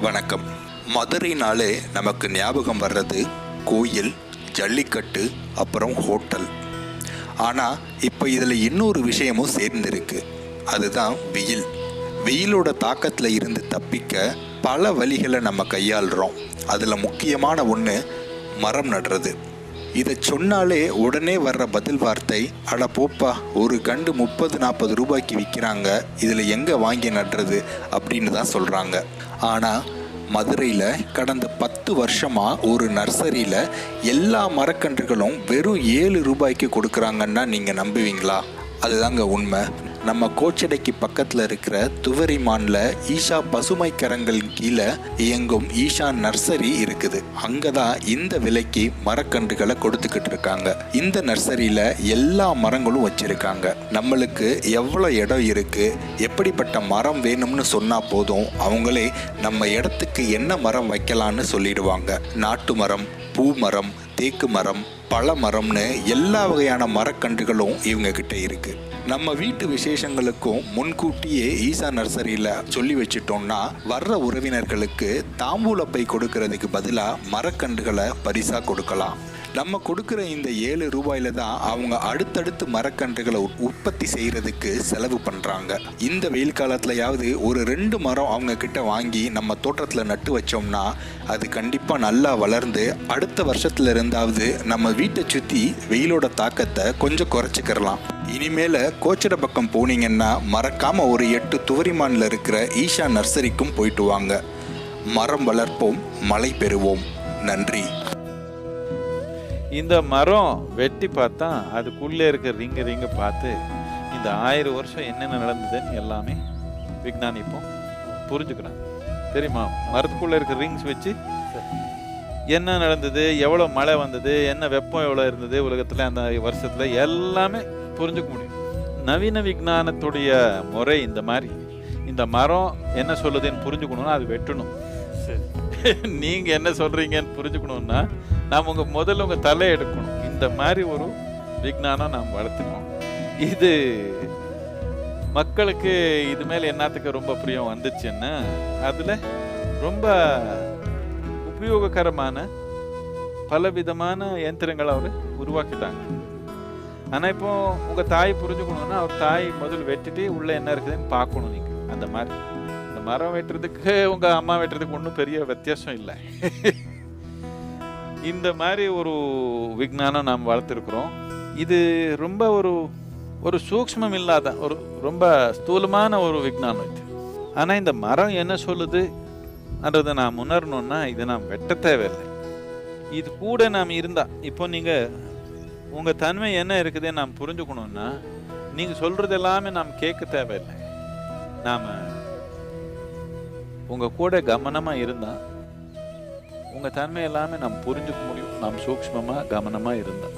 வணக்கம். மதுரைனாலே நமக்கு ஞாபகம் வர்றது கோயில் ஜல்லிக்கட்டு அப்புறம் ஹோட்டல். ஆனால் இப்போ இதில் இன்னொரு விஷயமும் சேர்ந்துருக்கு. அதுதான் வெயில். வெயிலோட தாக்கத்தில் இருந்து தப்பிக்க பல வழிகளை நம்ம கையாளுறோம். அதில் முக்கியமான ஒன்று மரம் நடுறது. இதை சொன்னாலே உடனே வர்ற பதில் வார்த்தை அட போப்பா ஒரு கண்டு முப்பது நாற்பது ரூபாய்க்கு விற்கிறாங்க இதில் எங்கே வாங்கி நடுறது? அப்படின்னு தான் சொல்கிறாங்க ஆனால் மதுரையில் கடந்த பத்து வருஷமாக ஒரு நர்சரியில் எல்லா மரக்கன்றுகளும் வெறும் ஏழு ரூபாய்க்கு கொடுக்குறாங்கன்னா நீங்கள் நம்புவீங்களா? அதுதாங்க உண்மை. நம்ம கோச்சடைக்கு பக்கத்தில் இருக்கிற துவரிமான்ல ஈஷா பசுமை கரங்கள் கீழே இயங்கும் ஈஷா நர்சரி இருக்குது. அங்கே தான் இந்த விலைக்கு மரக்கன்றுகளை கொடுத்துக்கிட்டு இருக்காங்க. இந்த நர்சரியில் எல்லா மரங்களும் வச்சிருக்காங்க. நம்மளுக்கு எவ்வளோ இடம் இருக்கு எப்படிப்பட்ட மரம் வேணும்னு சொன்னால் போதும் அவங்களே நம்ம இடத்துக்கு என்ன மரம் வைக்கலான்னு சொல்லிடுவாங்க. நாட்டு மரம் பூ மரம் தேக்கு மரம் பழ மரம்னு எல்லா வகையான மரக்கன்றுகளும் இவங்க கிட்ட இருக்குது நம்ம வீட்டு விசேஷங்களுக்கும் முன்கூட்டியே ஈசா நர்சரியில் சொல்லி வச்சிட்டோம்னா வர்ற உறவினர்களுக்கு தாம்பூல பை கொடுக்கறதுக்கு பதிலாக மரக்கன்றுகளை பரிசாக கொடுக்கலாம். நம்ம கொடுக்குற இந்த ஏழு ரூபாயில தான் அவங்க அடுத்தடுத்து மரக்கன்றுகளை உற்பத்தி செய்யறதுக்கு செலவு பண்றாங்க. இந்த வெயில் காலத்துலயாவது ஒரு ரெண்டு மரம் அவங்க கிட்ட வாங்கி நம்ம தோட்டத்தில் நட்டு வச்சோம்னா அது கண்டிப்பா நல்லா வளர்ந்து அடுத்த வருஷத்துல இருந்தாவது நம்ம வீட்டை சுத்தி வெயிலோட தாக்கத்தை கொஞ்சம் குறைச்சிக்கிறலாம் இனிமேல கோச்சட பக்கம் போனீங்கன்னா மறக்காம ஒரு எட்டு துவரிமான்ல இருக்கிற ஈஷா நர்சரிக்கும் போயிட்டு வாங்க. மரம் வளர்ப்போம் மழை பெறுவோம். நன்றி. இந்த மரம் வெட்டி பார்த்தா அதுக்குள்ளே இருக்க ரிங்க ரிங்க பார்த்து இந்த ஆயிரம் வருஷம் என்னென்ன நடந்ததுன்னு எல்லாமே விஞ்ஞானி இப்போ புரிஞ்சுக்கிறாங்க தெரியுமா? மரத்துக்குள்ளே இருக்க ரிங்ஸ் வச்சு என்ன நடந்தது எவ்வளோ மழை வந்தது என்ன வெப்பம் எவ்வளோ இருந்தது உலகத்தில் அந்த வருஷத்தில் எல்லாமே புரிஞ்சுக்க முடியும். நவீன விஞ்ஞானத்துடைய முறை இந்த மாதிரி. இந்த மரம் என்ன சொல்லுதுன்னு புரிஞ்சுக்கணும்னா அது வெட்டணும். நீங்க என்ன சொல்றீங்கன்னு புரிஞ்சுக்கணும்னா நாம் உங்கள் முதல்ல உங்கள் தலை எடுக்கணும். இந்த மாதிரி ஒரு விஞ்ஞானம் நாம் வளர்த்துக்கணும். இது மக்களுக்கு இது மேலே என்னத்துக்கு ரொம்ப பிரியம் வந்துச்சுன்னா அதில் ரொம்ப உபயோககரமான பலவிதமான இயந்திரங்களை அவர் உருவாக்கிட்டாங்க. ஆனால் இப்போ உங்கள் தாய் புரிஞ்சுக்கணும்னா அவர் தாய் முதல் வெட்டிட்டு உள்ளே என்ன இருக்குதுன்னு பார்க்கணும் நீங்கள் அந்த மாதிரி. இந்த மரம் வெட்டுறதுக்கு உங்கள் அம்மா வெட்டுறதுக்கு ஒன்றும் பெரிய வித்தியாசம் இல்லை. இந்த மாதிரி ஒரு விஞ்ஞானம் நாம் வளர்த்துருக்குறோம். இது ரொம்ப ஒரு ஒரு சூக்ஷ்மம் இல்லாத ஒரு ரொம்ப ஸ்தூலமான ஒரு விஞ்ஞானம் இது. ஆனால் இந்த மரம் என்ன சொல்லுதுன்றதை நாம் உணரணும்னா இதை நாம் வெட்ட தேவையில்லை. இது கூட நாம் இருந்தால் இப்போ நீங்கள் உங்கள் தன்மை என்ன இருக்குதே நாம் புரிஞ்சுக்கணும்னா நீங்கள் சொல்கிறது எல்லாமே நாம் கேட்க தேவையில்லை. நாம் உங்கள் கூட கவனமாக இருந்தால் உங்கள் தன்மை எல்லாமே நாம் புரிஞ்சுக்க முடியும். நாம் சூக்மமாக கவனமாக இருந்தோம்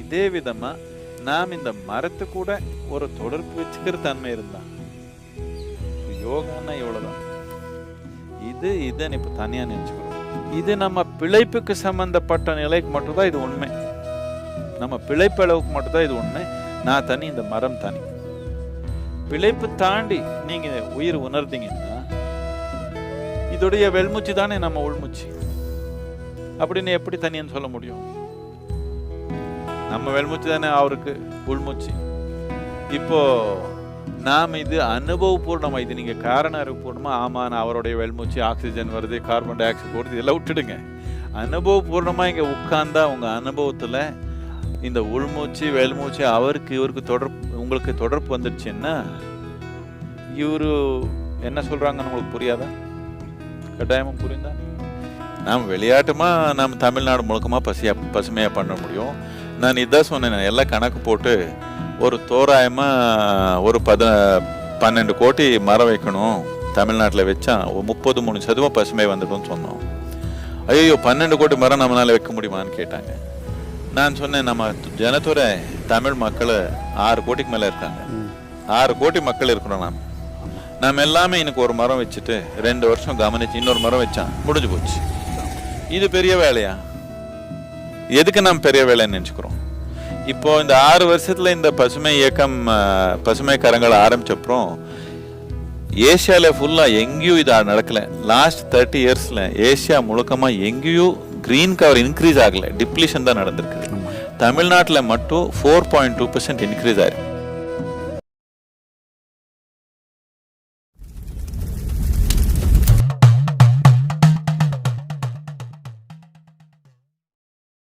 இதே விதமாக நாம் இந்த மரத்து கூட ஒரு தொடர்பு வச்சுக்கிற தன்மை இருந்தான் யோகம்னா இவ்வளோதான் இது இதை இப்போ தனியாக நினைச்சுக்கிறோம் இது நம்ம பிழைப்புக்கு சம்மந்தப்பட்ட நிலைக்கு மட்டும்தான் இது உண்மை. நம்ம பிழைப்பு அளவுக்கு மட்டும்தான் இது உண்மை. நான் தனி இந்த மரம் தனி. பிழைப்பு தாண்டி நீங்கள் உயிர் உணர்ந்தீங்கன்னா இதோடைய வெள்மூச்சு தானே நம்ம உள்மூச்சு. அப்படின்னு எப்படி தனியன்னு சொல்ல முடியும்? நம்ம வெள்மூச்சு தானே அவருக்கு உள்மூச்சு. இப்போ நாம் இது அனுபவபூர்ணமாக இது நீங்கள் காரண அறிவுபூர்ணமாக ஆமாம் நான் அவருடைய வெள்மூச்சு ஆக்சிஜன் வருது கார்பன் டை ஆக்சைடு போடுது இதெல்லாம் விட்டுடுங்க. அனுபவபூர்ணமாக இங்கே உட்கார்ந்தா உங்கள் அனுபவத்தில் இந்த உள்மூச்சு வெள்மூச்சு அவருக்கு இவருக்கு தொடர்பு உங்களுக்கு தொடர்பு வந்துடுச்சுன்னா இவரு என்ன சொல்கிறாங்கன்னு உங்களுக்கு புரியாதா? கட்டாயமும் புரியுதா? நாம் விளையாட்டுமா நம்ம தமிழ்நாடு முழுக்கமாக பசியாக பசுமையாக பண்ண முடியும்? நான் இதான் சொன்னேன் எல்லாம் கணக்கு போட்டு ஒரு தோராயமாக ஒரு பத பன்னெண்டு கோடி மரம் வைக்கணும். தமிழ்நாட்டில் வச்சா ஒரு முப்பது மூணு சதவீதம் பசுமை வந்துடும்னு சொன்னோம். ஐயோ பன்னெண்டு கோடி மரம் நம்மளால வைக்க முடியுமான்னு கேட்டாங்க. நான் சொன்னேன் நம்ம ஜனத்தொகை தமிழ் மக்கள் ஆறு கோடிக்கு மேலே இருக்காங்க. ஆறு கோடி மக்கள் இருக்கிறோம் நாம். நாம் எல்லாமே எனக்கு ஒரு மரம் வச்சுட்டு ரெண்டு வருஷம் கவனிச்சு இன்னொரு மரம் வச்சான் முடிஞ்சு போச்சு. இது பெரிய வேலையா? எதுக்கு நாம் பெரிய வேலைன்னு நினச்சிக்கிறோம்? இப்போ இந்த ஆறு வருஷத்துல இந்த பசுமை இயக்கம் பசுமை கரங்கள் ஆரம்பிச்சப்புறம் ஏஷியாவில் ஃபுல்லாக எங்கேயும் இது நடக்கல. லாஸ்ட் தேர்ட்டி இயர்ஸில் ஏஷியா முழுக்கமாக எங்கேயும் க்ரீன் கவர் இன்க்ரீஸ் ஆகலை. டிப்ளீஷன் தான் நடந்திருக்கு. தமிழ்நாட்டில் மட்டும் four point two percent increase ஆயிருக்கு.